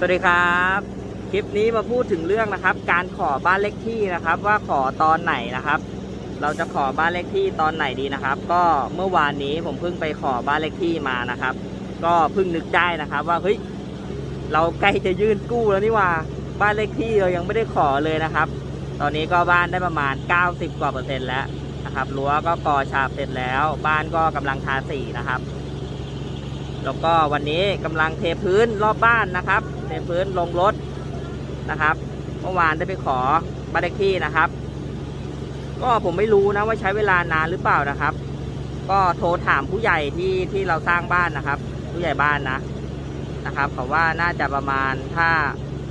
สวัสดีครับ คลิปนี้มาพูดถึงเรื่องนะครับ การขอบ้านเลขที่นะครับ ว่าขอตอนไหนนะครับ เราจะขอบ้านเลขที่ตอนไหนดีนะครับ ก็เมื่อวานนี้ผมเพิ่งไปขอบ้านเลขที่มานะครับ ก็เพิ่งนึกได้นะครับ ว่าเฮ้ยเราใกล้จะยื่นกู้แล้วนี่ว่าบ้านเลขที่เรายังไม่ได้ขอเลยนะครับ ตอนนี้ก็บ้านได้ประมาณ 90 กว่าเปอร์เซ็นต์แล้วนะครับรั้วก็ก่อฉาบเสร็จแล้ว บ้านก็กำลังทาสีนะครับ แล้วก็วันนี้กำลังเทพื้นรอบบ้านนะครับ เทพื้นลงรถนะครับ เมื่อวานได้ไปขอบ้านเลขที่นะครับ ก็ผมไม่รู้นะว่าใช้เวลานานหรือเปล่านะครับ ก็โทรถามผู้ใหญ่ที่ที่เราสร้างบ้านนะครับ ผู้ใหญ่บ้านนะนะครับเขาว่าน่าจะประมาณถ้า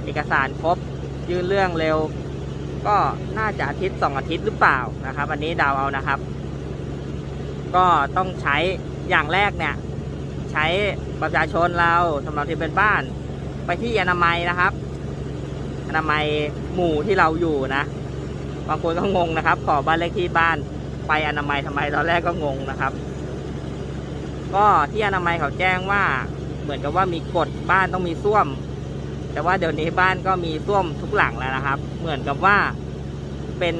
เอกสารครบยื่นเรื่องเร็ว ก็น่าจะอาทิตย์สองอาทิตย์หรือเปล่านะครับ อันนี้ดาวเอานะครับ ก็ต้องใช้อย่างแรกเนี่ย ใช้ประชาชนเราสำหรับที่เป็นบ้าน ไปที่อนามัยนะครับ อนามัยหมู่ที่เราอยู่นะ บางคนก็งงนะครับ ขอบ้านเลขที่บ้านไปอนามัยทำไมตอนแรกก็งงนะครับ ก็ที่อนามัยเขาแจ้งว่า เหมือนกับว่ามีกฎบ้านต้องมีส้วม แต่ว่าเดี๋ยวนี้บ้านก็มีส้วมทุกหลังแล้วนะครับ เหมือนกับว่าเป็น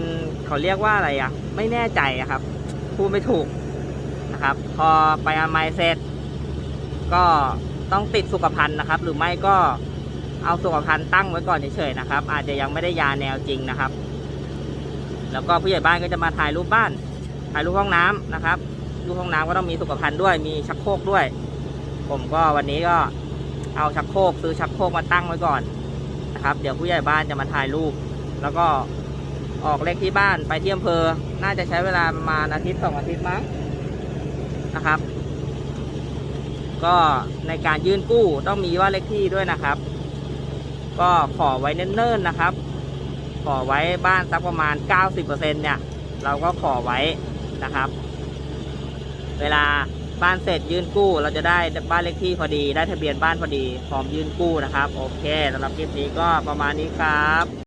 เขาเรียกว่าอะไรอะไม่แน่ใจครับพูดไม่ถูกนะครับ พอไปอนามัยเสร็จ ก็ต้องติดสุขภัณฑ์นะครับ หรือไม่ก็เอาสุขภัณฑ์ตั้งไว้ก่อนเฉยๆนะครับ อาจจะยังไม่ได้ยาแนวจริงนะครับ แล้วก็ผู้ใหญ่บ้านก็จะมาถ่ายรูปบ้าน ถ่ายรูปห้องน้ำนะครับรูปห้องน้ำก็ต้องมีสุขภัณฑ์ด้วย มีชักโครกด้วย ผมก็วันนี้ก็เอาชักโครกซื้อชักโครกมาตั้งไว้ก่อนนะครับ เดี๋ยวผู้ใหญ่บ้านจะมาถ่ายรูป แล้วก็ออกเลขที่บ้านไปที่อำเภอ น่าจะใช้เวลาประมาณอาทิตย์สองอาทิตย์มั้งนะครับ ก็ในการยื่นกู้ต้องมีว่าเลขที่ด้วยนะครับ ก็ขอไว้เนิ่นๆนะครับ ขอไว้บ้านสักประมาณ 90%เนี่ย เราก็ขอไว้นะครับ เวลาบ้านเสร็จยื่นกู้ เราจะได้บ้านเลขที่พอดี ได้ทะเบียนบ้านพอดีพร้อมยื่นกู้นะครับ โอเคสำหรับคลิปนี้ก็ประมาณนี้ครับ